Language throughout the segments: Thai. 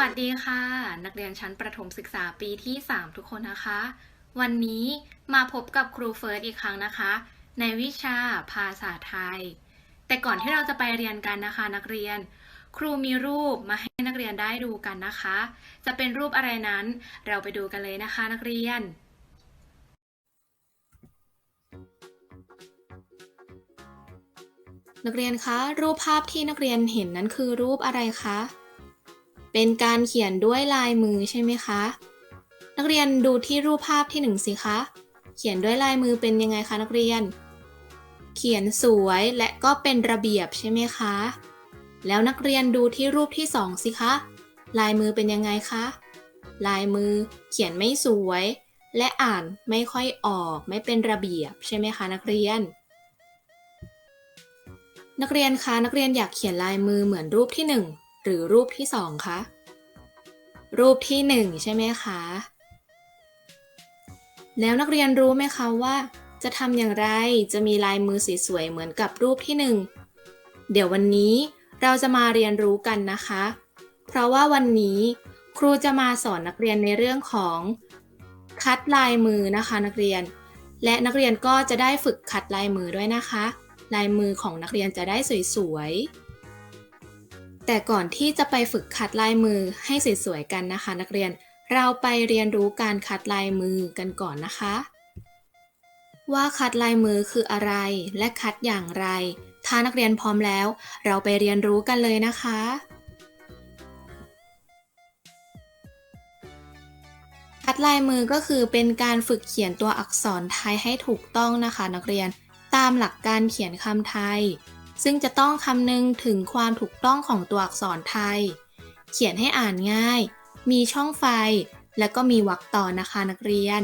วัสดีค่ะ นักเรียนชั้นประถมศึกษาปีที่ 3 ทุกคนนะคะ วันนี้มาพบกับครูเฟิร์สอีกครั้งนะคะ ในวิชาภาษาไทย แต่ก่อนที่เราจะไปเรียนกันนะคะ นักเรียน ครูมีรูปมาให้นักเรียนได้ดูกันนะคะ จะเป็นรูปอะไรนั้นเราไปดูกันเลยนะคะ นักเรียนนักเรียนคะ รูปภาพที่นักเรียนเห็นนั้นคือรูปอะไรคะ เป็นการเขียนด้วยลายมือใช่ไหมคะ นักเรียนดูที่รูปภาพที่หนึ่งสิคะ เขียนด้วยลายมือเป็นยังไงคะนักเรียน เขียนสวยและก็เป็นระเบียบใช่ไหมคะ แล้วนักเรียนดูที่รูปที่สองสิคะ ลายมือเป็นยังไงคะ ลายมือเขียนไม่สวย และอ่านไม่ค่อยออกไม่เป็นระเบียบใช่ไหมคะนักเรียน นักเรียนคะนักเรียนอยากเขียนลายมือเหมือนรูปที่หนึ่ง รือรูปที่สองคะ รูปที่หนึ่งใช่ไหมคะ แล้วนักเรียนรู้ไหมคะว่า จะทำอย่างไรจะมีลายมือสวยๆเหมือนกับรูปที่หนึ่งเดี๋ยววันนี้เราจะมาเรียนรู้กันนะคะ เพราะว่าวันนี้ครูจะมาสอนนักเรียนในเรื่องของคัดลายมือนะคะนักเรียน และนักเรียนก็จะได้ฝึกคัดลายมือด้วยนะคะ ลายมือของนักเรียนจะได้สวยๆ แต่ก่อนที่จะไปฝึกคัดลายมือให้สวยๆกันนะคะ นักเรียนเราไปเรียนรู้การคัดลายมือกันก่อนนะคะ ว่าคัดลายมือคืออะไรและคัดอย่างไร ถ้านักเรียนพร้อมแล้ว เราไปเรียนรู้กันเลยนะคะคัดลายมือก็คือเป็นการฝึกเขียนตัวอักษรไทยให้ถูกต้องนะคะ นักเรียนตามหลักการเขียนคำไทย ซึ่งจะต้องคำนึงถึงความถูกต้องของตัวอักษรไทย เขียนให้อ่านง่าย มีช่องไฟ และก็มีวรรคต่อนะคะนักเรียน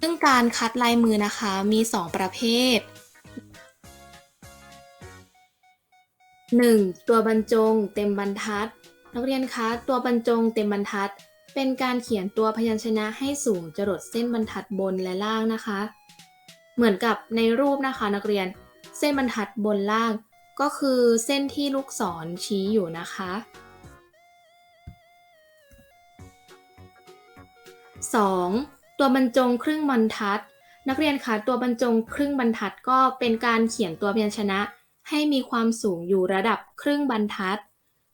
ซึ่งการคัดลายมือนะคะมี 2 ประเภท 1. ตัวบรรจง เต็มบรรทัด นักเรียนคะ ตัวบรรจงเต็มบรรทัด เป็นการเขียนตัวพยัญชนะให้สูงจรดเส้นบรรทัดบนและล่างนะคะ เหมือนกับในรูปนะคะนักเรียน เส้นบรรทัดบนล่าง ก็คือเส้นที่ลูกศรชี้อยู่นะคะ 2. ตัวบรรจงครึ่งบรรทัด นักเรียนคะตัวบรรจงครึ่งบรรทัดก็เป็นการเขียนตัวพยัญชนะ ให้มีความสูงอยู่ระดับครึ่งบรรทัด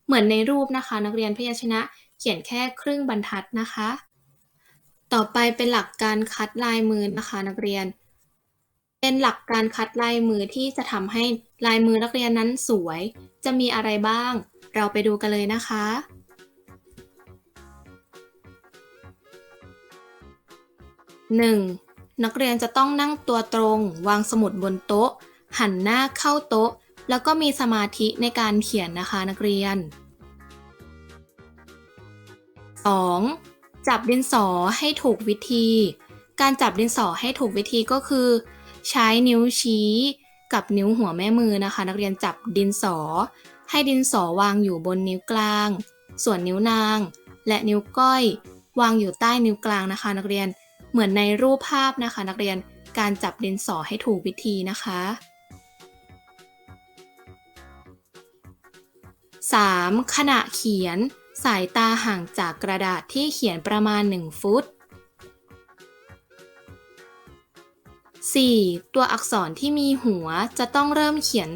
เหมือนในรูปนะคะ นักเรียนพยัญชนะเขียนแค่ครึ่งบรรทัดนะคะ ต่อไปเป็นหลักการคัดลายมือนะคะ นักเรียน เป็นหลักการคัดลายมือที่จะทำให้ลายมือนักเรียนนั้นสวย จะมีอะไรบ้าง เราไปดูกันเลยนะคะ 1. นักเรียนจะต้องนั่งตัวตรง วางสมุดบนโต๊ะ หันหน้าเข้าโต๊ะ แล้วก็มีสมาธิในการเขียนนะคะนักเรียน 2. จับดินสอให้ถูกวิธี การจับดินสอให้ถูกวิธีก็คือ ใช้นิ้วชี้กับนิ้วหัวแม่มือนะคะ นักเรียนจับดินสอ ให้ดินสอวางอยู่บนนิ้วกลาง ส่วนนิ้วนาง และนิ้วก้อย วางอยู่ใต้นิ้วกลางนะคะ นักเรียนเหมือนในรูปภาพนะคะ นักเรียนการจับดินสอให้ถูกวิธีนะคะ 3. ขณะเขียนสายตาห่างจากกระดาษที่เขียนประมาณ 1 ฟุต 4. ตัวอักษรที่มีหัวจะต้องเริ่มเขียน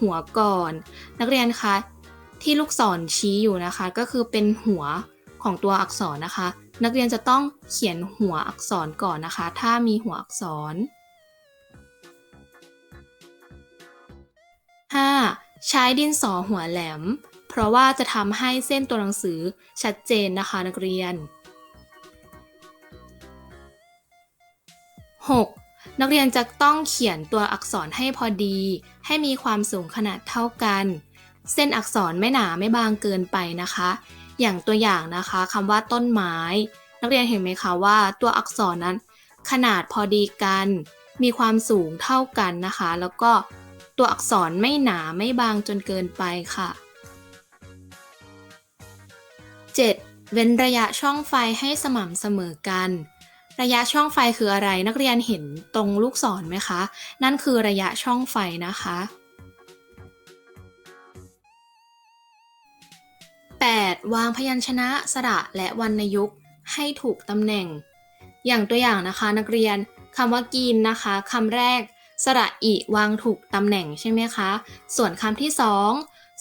หัวก่อน นักเรียนคะที่ลูกศรชี้อยู่นะคะ ก็คือเป็นหัวของตัวอักษรนะคะ นักเรียนจะต้องเขียนหัวอักษรก่อนนะคะ ถ้ามีหัวอักษร 5. ใช้ดินสอหัวแหลม เพราะว่าจะทำให้เส้นตัวหนังสือชัดเจนนะคะนักเรียน 6. นักเรียนจะต้องเขียนตัวอักษรให้พอดี ให้มีความสูงขนาดเท่ากัน เส้นอักษรไม่หนาไม่บางเกินไปนะคะ อย่างตัวอย่างนะคะคำว่าต้นไม้ นักเรียนเห็นไหมคะว่าตัวอักษรนั้น ขนาดพอดีกัน มีความสูงเท่ากันนะคะ แล้วก็ตัวอักษรไม่หนาไม่บางจนเกินไปค่ะ 7. เว้นระยะช่องไฟให้สม่ำเสมอกัน ระยะช่องไฟคืออะไร นักเรียนเห็นตรงลูกศรไหมคะ นั่นคือระยะช่องไฟนะคะ 8. วางพยัญชนะสระและวรรณยุกต์ให้ถูกตำแหน่ง อย่างตัวอย่างนะคะนักเรียนคำว่ากินนะคะคำแรก สระอิวางถูกตำแหน่งใช่ไหมคะ ส่วนคำที่สอง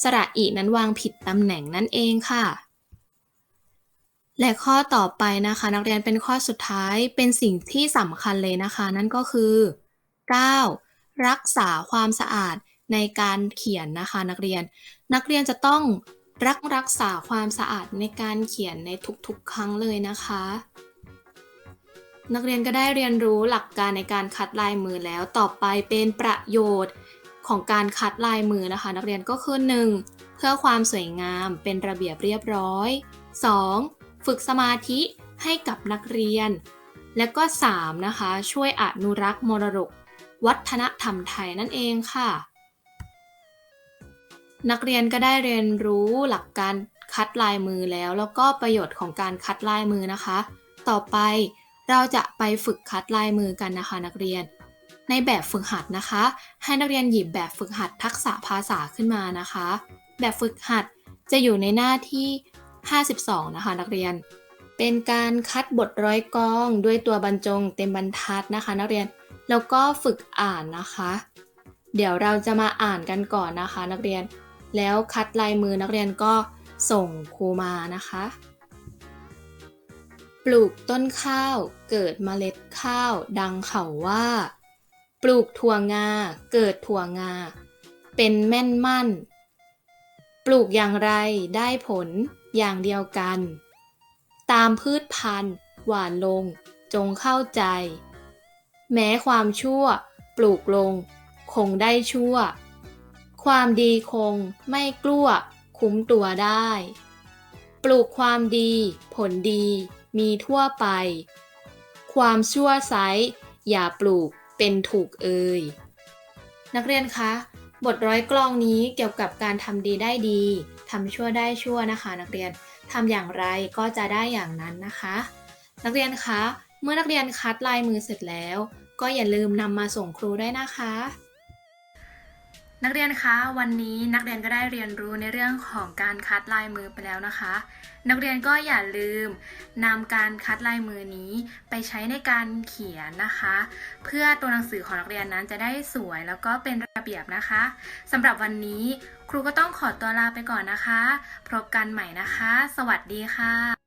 สระอินั้นวางผิดตำแหน่งนั่นเองค่ะ และข้อต่อไปนะคะนักเรียนเป็นข้อสุดท้ายเป็นสิ่งที่สำคัญเลยนะคะ นั่นก็คือ 9. รักษาความสะอาดในการเขียนนะคะ นักเรียน นักเรียนจะต้องรักรักษาความสะอาดในการเขียนในทุกๆ ครั้งเลยนะคะ นักเรียนก็ได้เรียนรู้หลักการในการคัดลายมือแล้วต่อไปเป็นประโยชน์ของการคัดลายมือนะคะ นักเรียนก็คือ 1. เพื่อความสวยงามเป็นระเบียบเรียบร้อย 2. ฝึกสมาธิให้กับนักเรียน และก็ 3. นะคะ ช่วยอนุรักษ์มรดก วัฒนธรรมไทยนั่นเองค่ะ นักเรียนก็ได้เรียนรู้หลักการคัดลายมือแล้ว แล้วก็ประโยชน์ของการคัดลายมือนะคะ ต่อไปเราจะไปฝึกคัดลายมือกันนะคะนักเรียน ในแบบฝึกหัดนะคะ ให้นักเรียนหยิบแบบฝึกหัดทักษะภาษาขึ้นมานะคะ แบบฝึกหัดจะอยู่ในหน้าที่ 52 นะคะ นักเรียน เป็นการคัดบทร้อยกอง ด้วยตัวบรรจงเต็มบรรทัดนะคะ นักเรียน แล้วก็ฝึกอ่านนะคะ เดี๋ยวเราจะมาอ่านกันก่อนนะคะ นักเรียน แล้วคัดลายมือนักเรียนก็ส่งครูมานะคะ ปลูกต้นข้าวเกิดเมล็ดข้าวดังเขาว่า ปลูกถั่วงาเกิดถั่วงา เป็นแม่นมั่น ปลูกอย่างไรได้ผล อย่างเดียวกัน ตามพืชพันธุ์ หวานลง จงเข้าใจ แม้ความชั่ว ปลูกลง คงได้ชั่ว ความดีคงไม่กลัวคุ้มตัวได้ ปลูกความดี ผลดีมีทั่วไป ความชั่วไซอย่าปลูกเป็นถูกเอ่ยนักเรียนคะ บทร้อยกลองนี้เกี่ยวกับการทำดีได้ดี ทำชั่วได้ชั่วนะคะ นักเรียนทำอย่างไรก็จะได้อย่างนั้นนะคะ นักเรียนคะเมื่อนักเรียนคัดลายมือเสร็จแล้ว ก็อย่าลืมนำมาส่งครูได้นะคะ นักเรียนคะวันนี้นักเรียนก็ได้เรียนรู้ในเรื่องของการคัดลายมือไปแล้วนะคะ นักเรียนก็อย่าลืมนำการคัดลายมือนี้ไปใช้ในการเขียนนะคะ เพื่อตัวหนังสือของนักเรียนนั้นจะได้สวยแล้วก็เป็น เบียบนะคะสำหรับวันนี้ครูก็ต้องขอตัวลาไปก่อนนะคะ พบกันใหม่นะคะ สวัสดีค่ะ